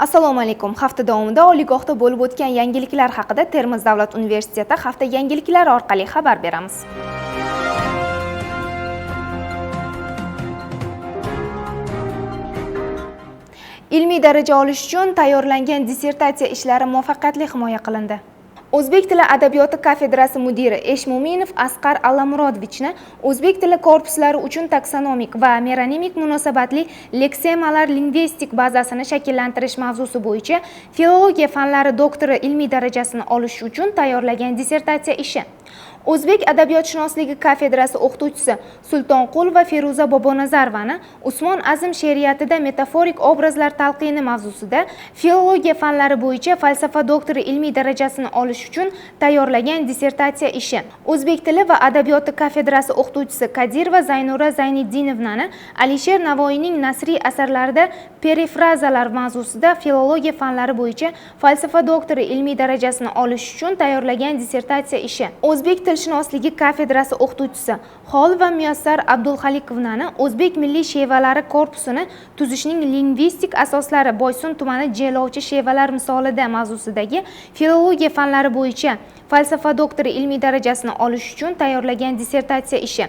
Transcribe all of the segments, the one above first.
assalomu alaykum. Hafta davomida oliygohda bo'lib o'tgan yangiliklar haqida termiz davlat universiteti hafta yangiliklari orqali xabar beramiz. Ilmiy daraja olish uchun tayyorlangan dissertatsiya ishlari muvaffaqiyatli himoya qilindi. O'zbek tili adabiyoti kafedrasi mudiri eshmo'minov asqar allamurodovichni o'zbek tili korpuslari uchun taksonomik va meronimik munosabatli leksemalar lingvistik bazasini shakllantirish mavzusi bo'yicha filologiya fanlari doktori ilmiy darajasini olish uchun tayyorlagan dissertatsiya ishi. O'zbek adabiyotshunosligi kafedrasi o'qituvchisi sultonqulova feruza bobonazarovani usmon azim she'riyatida metaforik obrazlar talqini mavzusida filologiya fanlari bo'yicha falsafa doktori ilmiy darajasini olish uchun tayyorlagan dissertatsiya ishi. O'zbek tili va adabiyoti kafedrasi o'qituvchisi kadirova zaynura zayniddinovnani alisher navoiyning nasriy asarlarida perifrazalar mavzusida filologiya fanlari bo'yicha falsafa doktori ilmiy darajasini olish uchun tayyorlagan dissertatsiya ishi. O'zbek tilshunosligi kafedrasi o'qituvchisi xolova muyassar abdulhalikovnani o'zbek milliy shevalari korpusini tuzishning lingvistik asoslari boysun tumani jelovchi shevalar misolida mavzusidagi filologiya fanlari bo'yicha falsafa doktori ilmiy darajasini olish uchun tayyorlagan dissertatsiya ishi.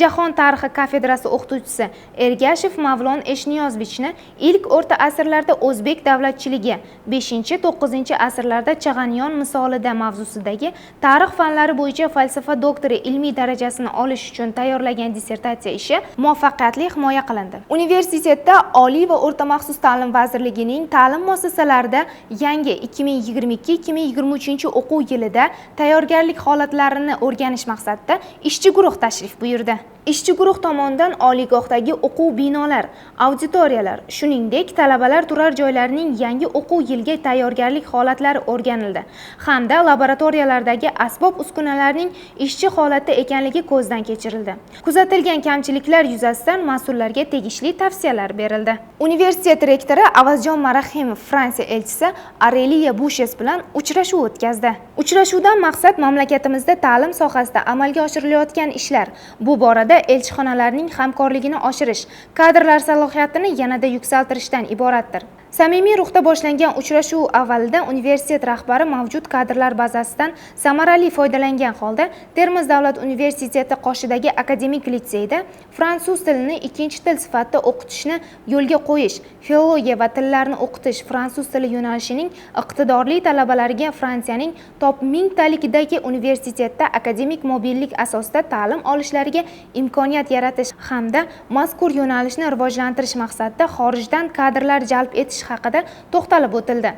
Jahon tarixi kafedrasi o'qituvchisi ergashev mavlon eshniyozovichni ilk o'rta asrlarda o'zbek davlatchiligi 5-9 asrlarda chag'anyon misolida mavzusidagi tarix fanlari bo'yicha falsafa doktori ilmiy darajasini olish uchun tayyorlagan dissertatsiya ishi muvaffaqiyatli himoya qilindi. Universitetda oliy va o'rta maxsus ta'lim vazirligining ta'lim muassasalarida yangi 2022-2023 o'quv yilida tayyorgarlik holatlarini o'rganish maqsadida ishchi guruh tashrif buyurdi. Ishchi guruh tomonidan oliygohdagi o'quv binolar auditoriyalar shuningdek talabalar turar joylarining yangi o'quv yiliga tayyorgarlik holatlari o'rganildi hamda laboratoriyalardagi asbob uskunalarning ishchi holatda ekanligi ko'zdan kechirildi. Kuzatilgan kamchiliklar yuzasidan mas'ullarga tegishli tavsiyalar berildi. Universitet rektori avazjon marahimov fransiya elchisi areliya bushes bilan uchrashuv o'tkazdi. Uchrashuvdan maqsad mamlakatimizda ta'lim sohasida amalga oshirilayotgan ishlar. Bu borada elchixonalarning hamkorligini oshirish kadrlar salohiyatini yanada yuksaltirishdan iboratdir. Samimiy ruhda boshlangan uchrashuv avvalida universitet rahbari mavjud kadrlar bazasidan samarali foydalangan holda termiz davlat universiteti qoshidagi akademik litseyda fransuz tilini ikkinchi til sifatida o'qitishni yo'lga qo'yish filologiya va tillarni o'qitish fransuz tili yo'nalishining iqtidorli talabalariga fransiyaning top mingtalikdagi universitetda akademik mobillik asosida ta'lim olishlariga imkoniyat yaratish hamda mazkur yo'nalishni rivojlantirish maqsadida xorijdan kadrlar jalb etish haqida to'xtalib o'tildi.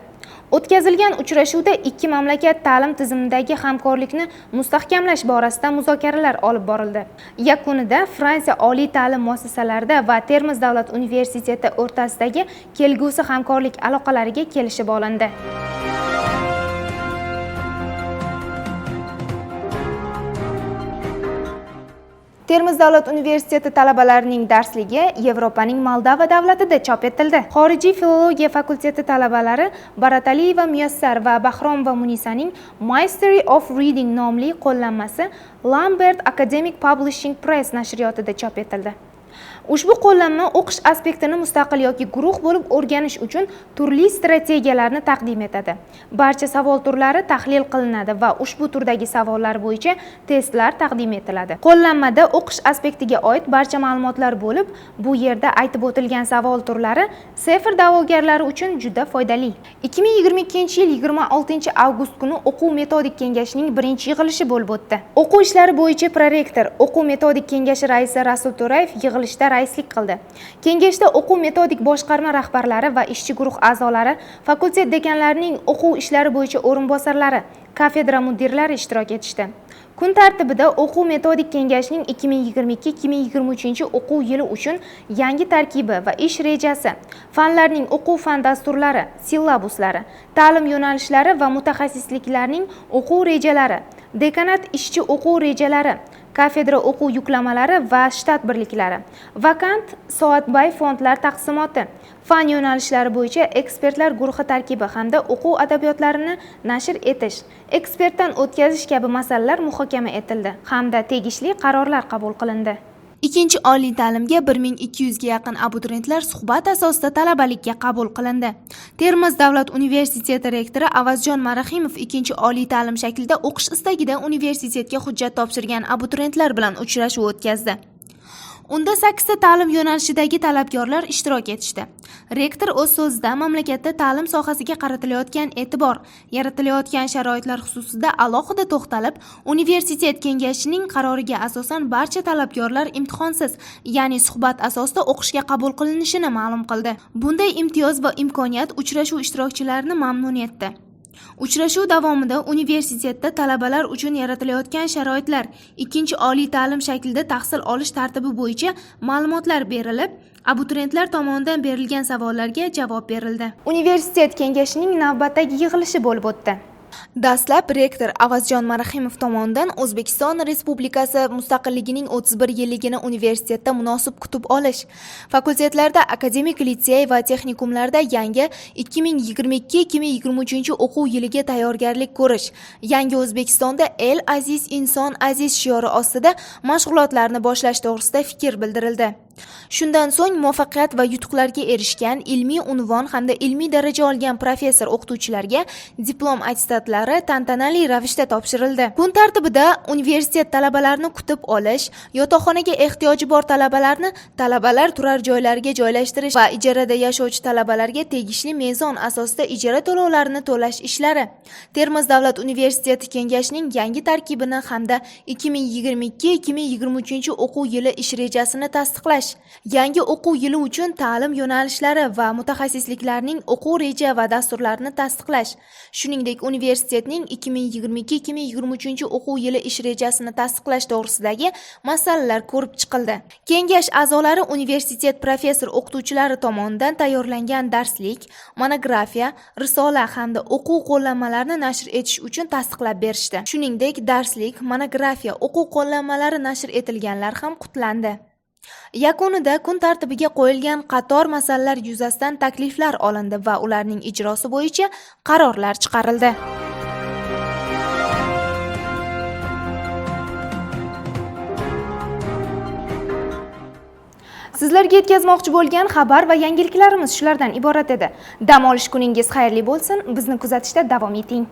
O'tkazilgan uchrashuvda ikki mamlakat ta'lim tizimidagi hamkorlikni mustahkamlash borasida muzokaralar olib borildi. Yakunida fransiya oliy ta'lim muassasalarida va termiz davlat universiteti o'rtasidagi kelgusi hamkorlik aloqalariga kelishib olindi. Termiz davlat universiteti talabalarining darsligi yevropaning moldova davlatida chop etildi. Xorijiy filologiya fakulteti talabalari barataliyeva muyassar va bahromova munisaning mastery of reading nomli qo'llanmasi lambert academic publishing press nashriyotida chop etildi. Ushbu qo'llanma o'qish aspektini mustaqil yoki guruh bo'lib o'rganish uchun turli strategiyalarni taqdim etadi. Barcha savol turlari tahlil qilinadi va ushbu turdagi savollar bo'yicha testlar taqdim etiladi. Qo'llanmada o'qish aspektiga oid barcha ma'lumotlar bo'lib bu yerda aytib o'tilgan savol turlari sefr da'vogarlari uchun juda foydali. 2022 yil 26 avgust kuni o'quv metodik kengashining birinchi yig'ilishi bo'lib o'tdi. O'quv ishlari bo'yicha prorektor o'quv metodik kengashi raisi rasul to'rayev yig'ilishda raislik qildi. Kengashda o'quv metodik boshqarma rahbarlari va ishchi guruh a'zolari fakultet dekanlarining o'quv ishlari bo'yicha o'rinbosarlari kafedra mudirlari ishtirok etishdi. Kun tartibida o'quv metodik kengashining 2022-2023 o'quv yili uchun yangi tarkibi va ish rejasi fanlarning o'quv fan dasturlari sillabuslari ta'lim yo'nalishlari va mutaxassisliklarning o'quv rejalari dekanat ishchi o'quv rejalari kafedra o'quv yuklamalari va shtat birliklari. Vakant soatbay fondlar taqsimoti. Fan yo'nalishlari bo'yicha ekspertlar guruhi tarkibi hamda o'quv adabiyotlarini nashr etish. Ekspertdan o'tkazish kabi masalalar muhokama etildi hamda tegishli qarorlar qabul qilindi. Ikkinchi oliy ta'limga 1200 ga yaqin abituriyentlar suhbat asosida talabalikka qabul qilindi. Termiz davlat universiteti rektori avazjon marahimov ikkinchi oliy ta'lim shaklida o'qish istagida universitetga hujjat topshirgan abituriyentlar bilan uchrashuv o'tkazdi. Unda sakkizta ta'lim yo'nalishidagi talabgorlar ishtirok etishdi. Rektor o'z so'zida mamlakatda ta'lim sohasiga qaratilayotgan e'tibor yaratilayotgan sharoitlar xususida alohida to'xtalib universitet kengashining qaroriga asosan barcha talabgorlar imtihonsiz ya'ni suhbat asosida o'qishga qabul qilinishini ma'lum qildi. Bunday imtiyoz va imkoniyat uchrashuv ishtirokchilarini mamnun etdi. Uchrashuv davomida universitetda talabalar uchun yaratilayotgan sharoitlar ikkinchi oliy ta'lim shaklida tahsil olish tartibi bo'yicha ma'lumotlar berilib abituriyentlar tomonidan berilgan savollarga javob berildi. Universitet kengashining navbatdagi yig'ilishi bo'lib o'tdi. Dastlab rektor avazjon marahimov tomonidan o'zbekiston respublikasi mustaqilligining 31 yilligini universitetda munosib kutib olish. Fakultetlarda akademik litsey va texnikumlarda yangi 2022-2023 o'quv yiliga tayyorgarlik ko'rish. Yangi o'zbekistonda el aziz inson aziz shiori ostida mashg'ulotlarni boshlash to'g'risida fikr bildirildi. Shundan so'ng muvaffaqiyat va yutuqlarga erishgan ilmiy unvon hamda ilmiy daraja olgan professor o'qituvchilarga diplom attestatlari tantanali ravishda topshirildi. Kun tartibida universitet talabalarini kutib olish yotoqxonaga ehtiyoji bor talabalarni talabalar turar joylariga joylashtirish va ijarada yashovchi talabalarga tegishli mezon asosida ijara to'lovlarini to'lash ishlari. Termiz davlat universiteti kengashining yangi tarkibini hamda 2022-2023 o'quv yili ish rejasini tasdiqlash yangi o'quv yili uchun ta'lim yo'nalishlari va mutaxassisliklarning o'quv reja va dasturlarini tasdiqlash. Shuningdek universitetning 2022-2023 o'quv yili ish rejasini tasdiqlash to'g'risidagi masalalar ko'rib chiqildi. Kengash a'zolari universitet professor o'qituvchilari tomonidan tayyorlangan darslik monografiya risola hamda o'quv qo'llanmalarini nashr etish uchun tasdiqlab berishdi. Shuningdek darslik monografiya o'quv qo'llanmalari nashr etilganlar ham qutlandi. Yakunida kun tartibiga qo'yilgan qator masalalar yuzasidan takliflar olindi va ularning ijrosi bo'yicha qarorlar chiqarildi. Sizlarga yetkazmoqchi bo'lgan xabar va yangiliklarimiz shulardan iborat edi. Dam olish kuningiz xayrli bo'lsin. Bizni kuzatishda davom eting.